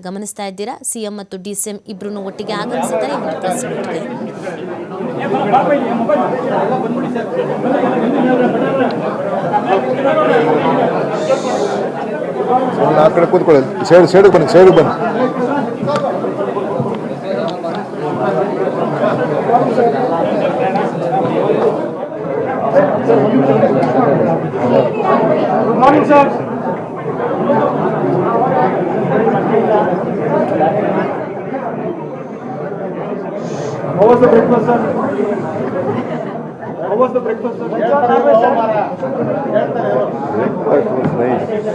ಗಮನಿಸ್ತಾ ಇದ್ದೀರಾ? ಸಿಎಂ ಮತ್ತು ಡಿಸಿಎಂ ಇಬ್ರು ಒಟ್ಟಿಗೆ ಆಗಮಿಸಿದ್ದಾರೆ. ಒಂದು ಪ್ರೆಸ್ ಮೀಟ್ಗೆ ಆ ಕಡೆ ಕೂತ್ಕೊಳ್ಳಿ. ಸೈಡ್ ಸೈಡಿಗೆ ಬನ್ನಿ ಸೈಡಿಗೆ ಬನ್ನಿ. Good morning, sir. How was the breakfast, sir? How was the breakfast, sir? Breakfast was nice.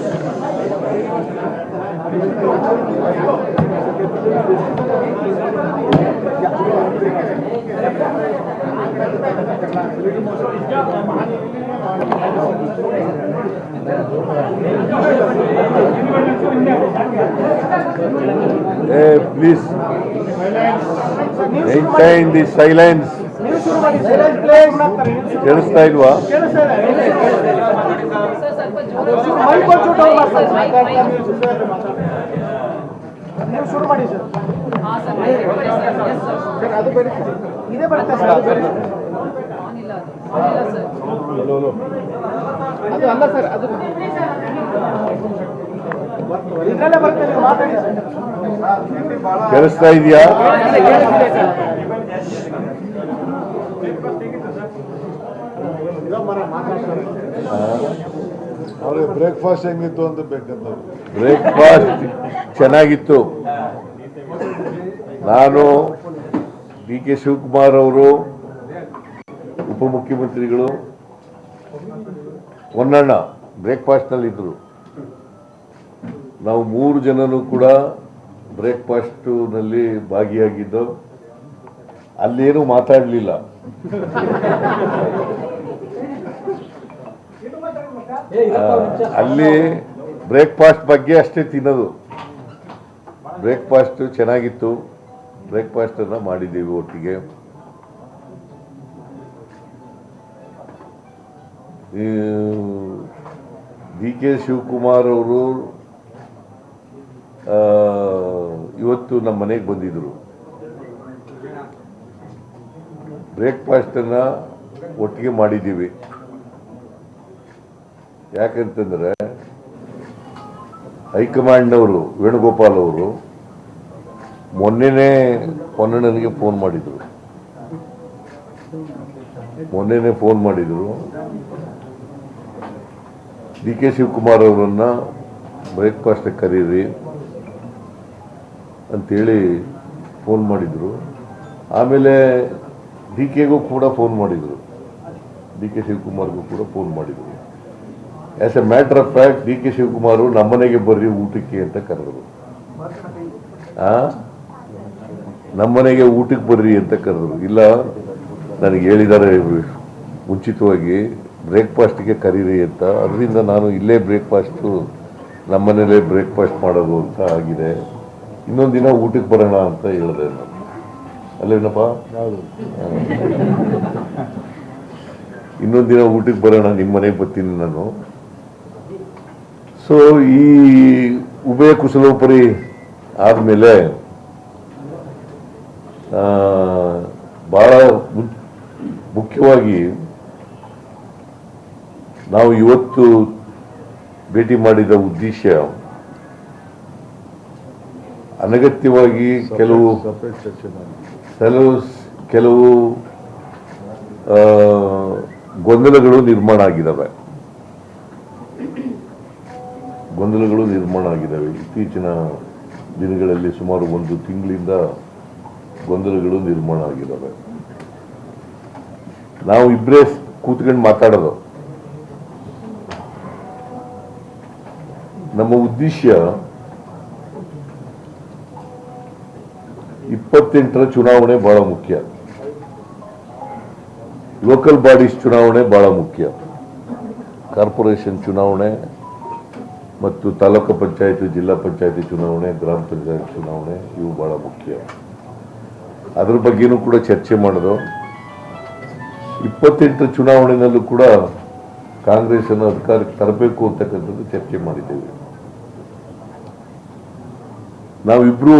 Hey, please maintain the silence ನೀವು ಶುರು ಮಾಡಿ ಸರ್ ಗುಣಾಗ್ತಾರೆ ಕೇಳಿಸ್ತಾ ಇಲ್ವಾ? ನೀವು ಶುರು ಮಾಡಿ ಸರ್ ಸರ್ ಅದು ಬೇರೆ ಇದೇ ಬರುತ್ತೆ ಸರ್ ಅದು ಅಲ್ಲ ಸರ್ ಅದು ಕೇಳಿಸ್ತಾ ಇದೆಯಾ? ಅವ್ರಿಗೆ ಬ್ರೇಕ್ಫಾಸ್ಟ್ ಹೆಂಗಿತ್ತು ಅಂತ ಬೇಕಂತ ಬ್ರೇಕ್ಫಾಸ್ಟ್ ಚೆನ್ನಾಗಿತ್ತು. ನಾನು ಡಿ ಕೆ ಶಿವಕುಮಾರ್ ಅವರು ಉಪಮುಖ್ಯಮಂತ್ರಿಗಳು ಹೊನ್ನಣ್ಣ ಬ್ರೇಕ್ಫಾಸ್ಟ್ನಲ್ಲಿ ಇದ್ರು ನಾವು ಮೂರು ಜನರು ಕೂಡ ಬ್ರೇಕ್ಫಾಸ್ಟ್ನಲ್ಲಿ ಭಾಗಿಯಾಗಿದ್ದು, ಅಲ್ಲೇನು ಮಾತಾಡಲಿಲ್ಲ. ಅಲ್ಲಿ ಬ್ರೇಕ್ಫಾಸ್ಟ್ ಬಗ್ಗೆ ಅಷ್ಟೇ ತಿನ್ನೋದು. ಬ್ರೇಕ್ಫಾಸ್ಟ್ ಚೆನ್ನಾಗಿತ್ತು. ಬ್ರೇಕ್ಫಾಸ್ಟ್ ಅನ್ನ ಮಾಡಿದ್ದೀವಿ ಒಟ್ಟಿಗೆ. ಡಿ ಕೆ ಶಿವಕುಮಾರ್ ಅವರು ಇವತ್ತು ನಮ್ಮ ಮನೆಗೆ ಬಂದಿದ್ರು. ಬ್ರೇಕ್ಫಾಸ್ಟನ್ನು ಒಟ್ಟಿಗೆ ಮಾಡಿದ್ದೀವಿ. ಯಾಕಂತಂದ್ರೆ ಹೈಕಮಾಂಡ್ನವರು, ವೇಣುಗೋಪಾಲ್ ಅವರು ಮೊನ್ನೆನೇ ಪೊನ್ನಣ್ಣನಿಗೆ ಫೋನ್ ಮಾಡಿದ್ರು. ಮೊನ್ನೆನೇ ಫೋನ್ ಮಾಡಿದ್ರು. ಡಿ ಕೆ ಶಿವಕುಮಾರ್ ಅವರನ್ನು ಬ್ರೇಕ್ಫಾಸ್ಟಿಗೆ ಕರೀರಿ. ಅಂತೇಳಿ ಫೋನ್ ಮಾಡಿದರು. ಆಮೇಲೆ ಡಿ ಕೆಗೂ ಕೂಡ ಫೋನ್ ಮಾಡಿದರು. ಡಿ ಕೆ ಶಿವಕುಮಾರ್ಗೂ ಕೂಡ ಫೋನ್ ಮಾಡಿದರು. As a matter of fact D K Shivakumar ನಮ್ಮನೆಗೆ ಬರ್ರಿ, ಊಟಕ್ಕೆ ಅಂತ ಕರೆದರು. ನಮ್ಮನೆಗೆ ಊಟಕ್ಕೆ ಬರ್ರಿ ಅಂತ ಕರೆದರು. ಇಲ್ಲ, ನನಗೆ ಹೇಳಿದ್ದಾರೆ ಮುಂಚಿತವಾಗಿ ಬ್ರೇಕ್ಫಾಸ್ಟ್ಗೆ ಕರೀರಿ ಅಂತ. ಅದರಿಂದ ನಾನು ಇಲ್ಲೇ ಬ್ರೇಕ್ಫಾಸ್ಟು ನಮ್ಮನೇಲೇ ಬ್ರೇಕ್ಫಾಸ್ಟ್ ಮಾಡೋದು ಅಂತ ಆಗಿದೆ. ಇನ್ನೊಂದು ದಿನ ಊಟಕ್ಕೆ ಬರೋಣ ಅಂತ ಹೇಳಿದೆ ನಾನು. ಅಲ್ಲೇನಪ್ಪ ಇನ್ನೊಂದು ದಿನ ಊಟಕ್ಕೆ ಬರೋಣ ನಿಮ್ಮ ಮನೆಗೆ ಬರ್ತೀನಿ ನಾನು. ಸೊ ಈ ಉಭಯ ಕುಶಲೋಪರಿ ಆದಮೇಲೆ ಬಹಳ ಮುಖ್ಯವಾಗಿ ನಾವು ಇವತ್ತು ಭೇಟಿ ಮಾಡಿದ ಉದ್ದೇಶ ಅನಗತ್ಯವಾಗಿ ಕೆಲವು ಕೆಲವು ಕೆಲವು ಗೊಂದಲಗಳು ನಿರ್ಮಾಣ ಆಗಿದ್ದಾವೆ ಗೊಂದಲಗಳು ನಿರ್ಮಾಣ ಆಗಿದ್ದಾವೆ ಇತ್ತೀಚಿನ ದಿನಗಳಲ್ಲಿ ಸುಮಾರು ಒಂದು ತಿಂಗಳಿಂದ ಗೊಂದಲಗಳು ನಿರ್ಮಾಣ ಆಗಿದ್ದಾವೆ ನಾವು ಇಬ್ಬರೇ ಕೂತ್ಕೊಂಡು ಮಾತಾಡೋದು. ನಮ್ಮ ಉದ್ದೇಶ ಇಪ್ಪತ್ತೆಂಟರ ಚುನಾವಣೆ ಬಹಳ ಮುಖ್ಯ. ಲೋಕಲ್ ಬಾಡೀಸ್ ಚುನಾವಣೆ ಬಹಳ ಮುಖ್ಯ. ಕಾರ್ಪೊರೇಷನ್ ಚುನಾವಣೆ ಮತ್ತು ತಾಲೂಕು ಪಂಚಾಯತ್, ಜಿಲ್ಲಾ ಪಂಚಾಯತಿ ಚುನಾವಣೆ, ಗ್ರಾಮ ಪಂಚಾಯತ್ ಚುನಾವಣೆ, ಇವು ಬಹಳ ಮುಖ್ಯ. ಅದ್ರ ಬಗ್ಗೆನೂ ಕೂಡ ಚರ್ಚೆ ಮಾಡಿದ್ರು ಇಪ್ಪತ್ತೆಂಟರ ಚುನಾವಣೆಯಲ್ಲೂ ಕೂಡ ಕಾಂಗ್ರೆಸ್ ಅನ್ನು ಅಧಿಕಾರಕ್ಕೆ ತರಬೇಕು ಅಂತಕ್ಕಂಥದ್ದು ಚರ್ಚೆ ಮಾಡಿದ್ದೇವೆ. ನಾವಿಬ್ರು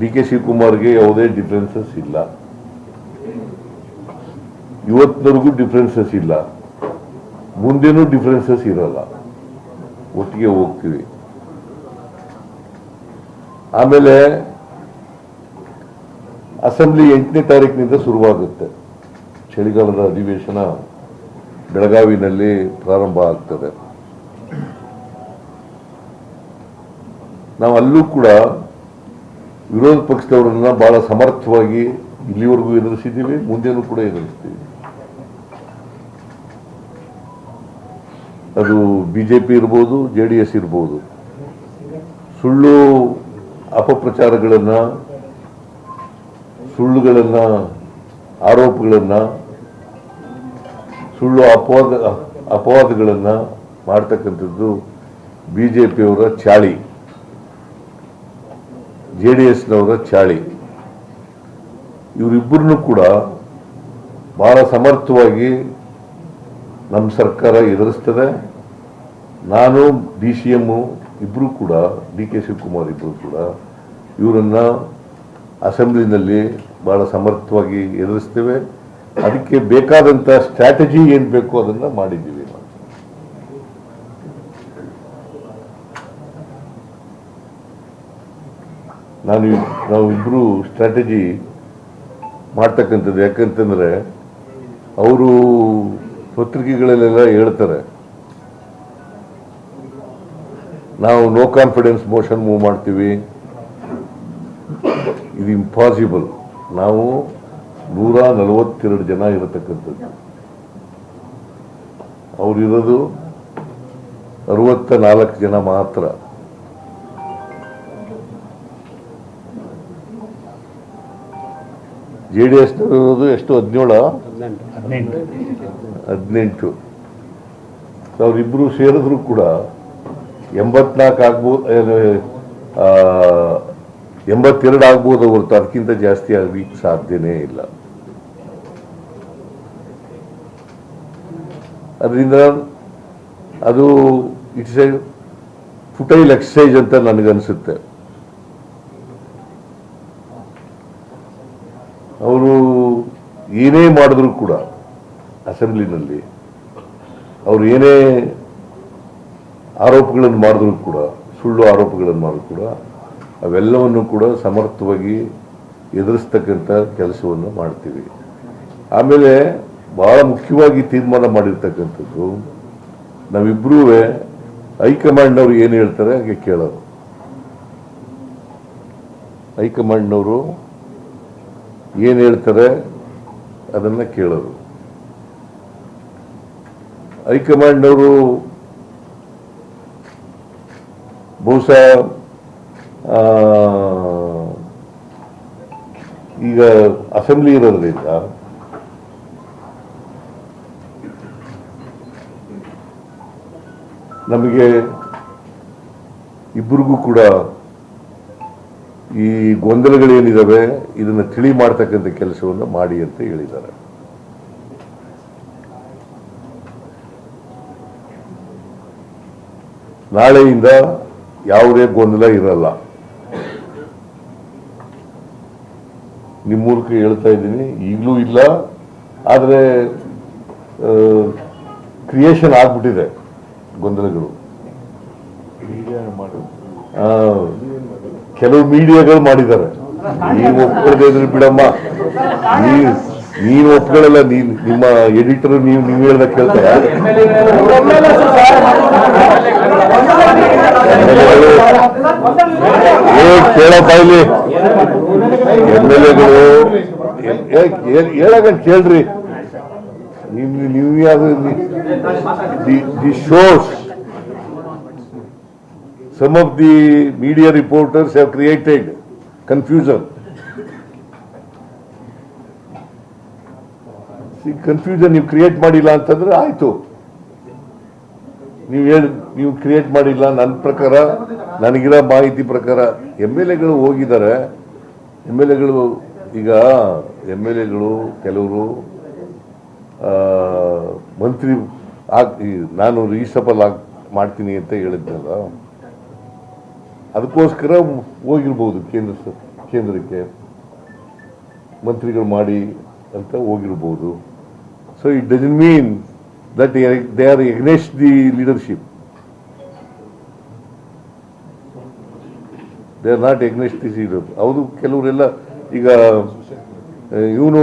ಡಿ ಕೆ ಶಿವಕುಮಾರ್ಗೆ ಯಾವುದೇ ಡಿಫ್ರೆನ್ಸಸ್ ಇಲ್ಲ. ಇವತ್ತಿನವರೆಗೂ ಡಿಫ್ರೆನ್ಸಸ್ ಇಲ್ಲ. ಮುಂದೇನೂ ಡಿಫ್ರೆನ್ಸಸ್ ಇರಲ್ಲ. ಒಟ್ಟಿಗೆ ಹೋಗ್ತೀವಿ. ಆಮೇಲೆ ಅಸೆಂಬ್ಲಿ ಎಂಟನೇ ತಾರೀಕಿನಿಂದ ಶುರುವಾಗುತ್ತೆ. ಚಳಿಗಾಲದ ಅಧಿವೇಶನ ಬೆಳಗಾವಿನಲ್ಲಿ ಪ್ರಾರಂಭ ಆಗ್ತದೆ. ನಾವು ಅಲ್ಲೂ ಕೂಡ ವಿರೋಧ ಪಕ್ಷದವರನ್ನ ಬಹಳ ಸಮರ್ಥವಾಗಿ ಇಲ್ಲಿವರೆಗೂ ಎದುರಿಸಿದ್ದೀವಿ, ಮುಂದೇನೂ ಕೂಡ ಎದುರಿಸ್ತೀವಿ. ಅದು ಬಿಜೆಪಿ ಇರ್ಬೋದು, ಜೆ ಡಿ ಎಸ್ ಇರ್ಬೋದು. ಸುಳ್ಳು ಅಪಪ್ರಚಾರಗಳನ್ನು, ಸುಳ್ಳುಗಳನ್ನ, ಆರೋಪಗಳನ್ನ, ಸುಳ್ಳು ಅಪವಾದ, ಅಪವಾದಗಳನ್ನ ಮಾಡ್ತಕ್ಕಂಥದ್ದು ಬಿಜೆಪಿಯವರ ಚಾಳಿ. ಜೆ ಡಿ ಎಸ್ನವರ ಚಾಳಿ. ಇವರಿಬ್ಬರನ್ನು ಕೂಡ ಬಹಳ ಸಮರ್ಥವಾಗಿ ನಮ್ಮ ಸರ್ಕಾರ ಎದುರಿಸ್ತದೆ. ನಾನು ಡಿ ಸಿ ಎಮ್ಮು ಇಬ್ಬರು ಕೂಡ, ಡಿ ಕೆ ಶಿವಕುಮಾರ್ ಇಬ್ಬರು ಕೂಡ ಇವರನ್ನು ಅಸೆಂಬ್ಲಿನಲ್ಲಿ ಭಾಳ ಸಮರ್ಥವಾಗಿ ಎದುರಿಸ್ತೇವೆ. ಅದಕ್ಕೆ ಬೇಕಾದಂಥ ಸ್ಟ್ರಾಟಜಿ ಏನು ಬೇಕೋ ಅದನ್ನು ಮಾಡಿದ್ದೀವಿ ನಾವು ನಾನು ನಾವು ಇಬ್ಬರು ಸ್ಟ್ರಾಟಜಿ ಮಾಡ್ತಕ್ಕಂಥದ್ದು. ಯಾಕಂತಂದರೆ ಅವರು ಪತ್ರಿಕೆಗಳಲ್ಲೆಲ್ಲ ಹೇಳ್ತಾರೆ. ನಾವು ನೋ ಕಾನ್ಫಿಡೆನ್ಸ್ ಮೋಷನ್ ಮೂವ್ ಮಾಡ್ತೀವಿ. ಇದು ಇಂಪಾಸಿಬಲ್ ನಾವು ನೂರ ನಲವತ್ತೆರಡು ಜನ ಇರತಕ್ಕಂಥದ್ದು. ಅವರಿರೋದು ಅರವತ್ತ ನಾಲ್ಕು ಜನ ಮಾತ್ರ. ಜೆ ಡಿ ಎಸ್ ಎಷ್ಟು? ಹದಿನೇಳು? ಹದಿನೆಂಟು. ಅವರಿಬ್ಬರು ಸೇರಿದ್ರು ಕೂಡ ಎಂಬತ್ನಾಲ್ಕು ಆಗ್ಬೋದು ಎಂಬತ್ತೆರಡು ಆಗ್ಬೋದು ಹೊರತು. ಅದಕ್ಕಿಂತ ಜಾಸ್ತಿ ಆಗ್ಲಿಕ್ಕೆ ಸಾಧ್ಯನೇ ಇಲ್ಲ. ಅದರಿಂದ ಅದು ಇಟ್ಸ್ ಎ ಫುಟೈಲ್ ಎಕ್ಸಸೈಜ್ ಅಂತ ನನಗನ್ಸುತ್ತೆ ಅವರು ಏನೇ ಮಾಡಿದ್ರು ಕೂಡ ಅಸೆಂಬ್ಲಿನಲ್ಲಿ ಅವರು ಏನೇ ಆರೋಪಗಳನ್ನು ಮಾಡಿದ್ರು ಕೂಡ, ಸುಳ್ಳು ಆರೋಪಗಳನ್ನು ಮಾಡಿದ್ರು ಕೂಡ, ಅವೆಲ್ಲವನ್ನು ಕೂಡ ಸಮರ್ಥವಾಗಿ ಎದುರಿಸ್ತಕ್ಕಂಥ ಕೆಲಸವನ್ನು ಮಾಡ್ತೀವಿ. ಆಮೇಲೆ ಬಹಳ ಮುಖ್ಯವಾಗಿ ತೀರ್ಮಾನ ಮಾಡಿರ್ತಕ್ಕಂಥದ್ದು ನಾವಿಬ್ಬರೂ ಹೈಕಮಾಂಡ್ನವ್ರು ಏನು ಹೇಳ್ತಾರೆ ಹಾಗೆ ಕೇಳೋರು ಹೈಕಮಾಂಡ್ನವರು ಏನು ಹೇಳ್ತಾರೆ? ಅದನ್ನು ಕೇಳೋದು ಹೈಕಮಾಂಡ್ನವರು ಬಹುಶಃ ಈಗ ಅಸೆಂಬ್ಲಿ ಇರೋದ್ರಿಂದ ನಮಗೆ ಇಬ್ಬರಿಗೂ ಕೂಡ ಈ ಗೊಂದಲಗಳೇನಿದಾವೆ ಇದನ್ನ ತಿಳಿ ಮಾಡ್ತಕ್ಕಂಥ ಕೆಲಸವನ್ನು ಮಾಡಿ ಅಂತ ಹೇಳಿದ್ದಾರೆ. ನಾಳೆಯಿಂದ ಯಾವುದೇ ಗೊಂದಲ ಇರಲ್ಲ. ನಿಮ್ಮ ಮೂಲಕ ಹೇಳ್ತಾ ಇದ್ದೀನಿ, ಈಗಲೂ ಇಲ್ಲ. ಆದರೆ ಕ್ರಿಯೇಷನ್ ಆಗ್ಬಿಟ್ಟಿದೆ ಗೊಂದಲಗಳು. ಕೆಲವು ಮೀಡಿಯಾಗಳು ಮಾಡಿದ್ದಾರೆ. ನೀವು ಒಪ್ಕೊಳ್ಳದೆ ಇದ್ರೆ ಬಿಡಮ್ಮ. ನೀನು ಒಪ್ಕೊಳ್ಳಲ್ಲ ನೀನ್ ನಿಮ್ಮ ಎಡಿಟರ್ ನೀವು ನೀವು ಹೇಳ್ದ ಕೇಳ್ತಾರ. ಕೇಳಪ್ಪ ಇಲ್ಲಿ. ಎಂ ಎಲ್ ಎಗಳು ಹೇಳಕ ಕೇಳ್ರಿ. ನೀವು ನೀವು ಯಾವ್ದು the shows. Some of the media reporters have created confusion. See, confusion ನೀವು ಕ್ರಿಯೇಟ್ ಮಾಡಿಲ್ಲ ಅಂತಂದ್ರೆ ಆಯ್ತು. ನೀವು ಹೇಳಿ ನೀವು ಕ್ರಿಯೇಟ್ ಮಾಡಿಲ್ಲ ನನ್ನ ಪ್ರಕಾರ ನನಗಿರೋ ಮಾಹಿತಿ ಪ್ರಕಾರ ಎಂ ಎಲ್ ಎಗಳು ಹೋಗಿದ್ದಾರೆ. ಎಂ ಎಲ್ ಎಗಳು ಈಗ ಎಂ ಎಲ್ ಎಗಳು ಕೆಲವರು ಮಂತ್ರಿ ಆಗ್ ನಾನು ರೀಸಬಲ್ ಆಗಿ ಮಾಡ್ತೀನಿ ಅಂತ ಹೇಳಿದ್ನಲ್ಲ. ಅದಕ್ಕೋಸ್ಕರ ಹೋಗಿರ್ಬೋದು ಕೇಂದ್ರ ಸ- ಕೇಂದ್ರಕ್ಕೆ ಮಂತ್ರಿಗಳು ಮಾಡಿ ಅಂತ ಹೋಗಿರ್ಬೋದು. So it doesn't mean that they are against the leadership they are not against the leader ಅವರು ಕೆಲವರೆಲ್ಲ ಈಗ ಇವನು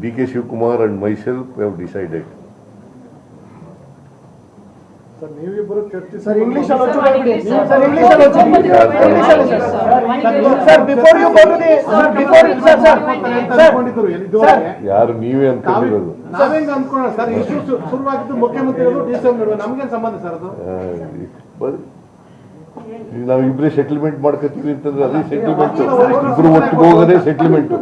D K Shivakumar and myself have decided. Sir English ಅಲ್ಲಿ ಒಂಚೂರು ಹೇಳ್ಬಿಡಿ ಸರ್ ಇಂಗ್ಲಿಷ್ ಅಲ್ಲಿ ಒಂಚೂರು ಇಂಗ್ಲಿಷ್ ಅಲ್ಲಿ sir sir before you go to the sir before sir sir sir ಅನ್ಕೊಂಡಿದ್ರು ಎಲ್ಲಿದ್ದವರೆಗೆ ಯಾರು ನೀವೇ ಅನ್ಕೊಂಡಿರೋದು ನಾವೇಂಗ ಅನ್ಕೊಳ್ಳೋಣ ಸರ್. ಇಷ್ಟು ಶುರುವಾಗಿದ್ದು ಮುಖ್ಯಮಂತ್ರಿಗಳು ಡಿ ಸಿ ಎಂ ನಡುವೆ. ನಮ್ಗೇನ್ ಸಂಬಂಧ ಸರ್ ಅದು? ಆ, ಬ- ಈಗ ನಾವು ಇಬ್ಬರೇ ಸೆಟಲ್ಮೆಂಟ್ ಮಾಡ್ಕೋತೀವಿ ಅಂತಂದ್ರೆ ಅದೇ ಸೆಟಲ್ಮೆಂಟ್ ಇಬ್ರು ಒಟ್ಟಿಗೆ ಹೋಗೋದೇ ಸೆಟಲ್ಮೆಂಟ್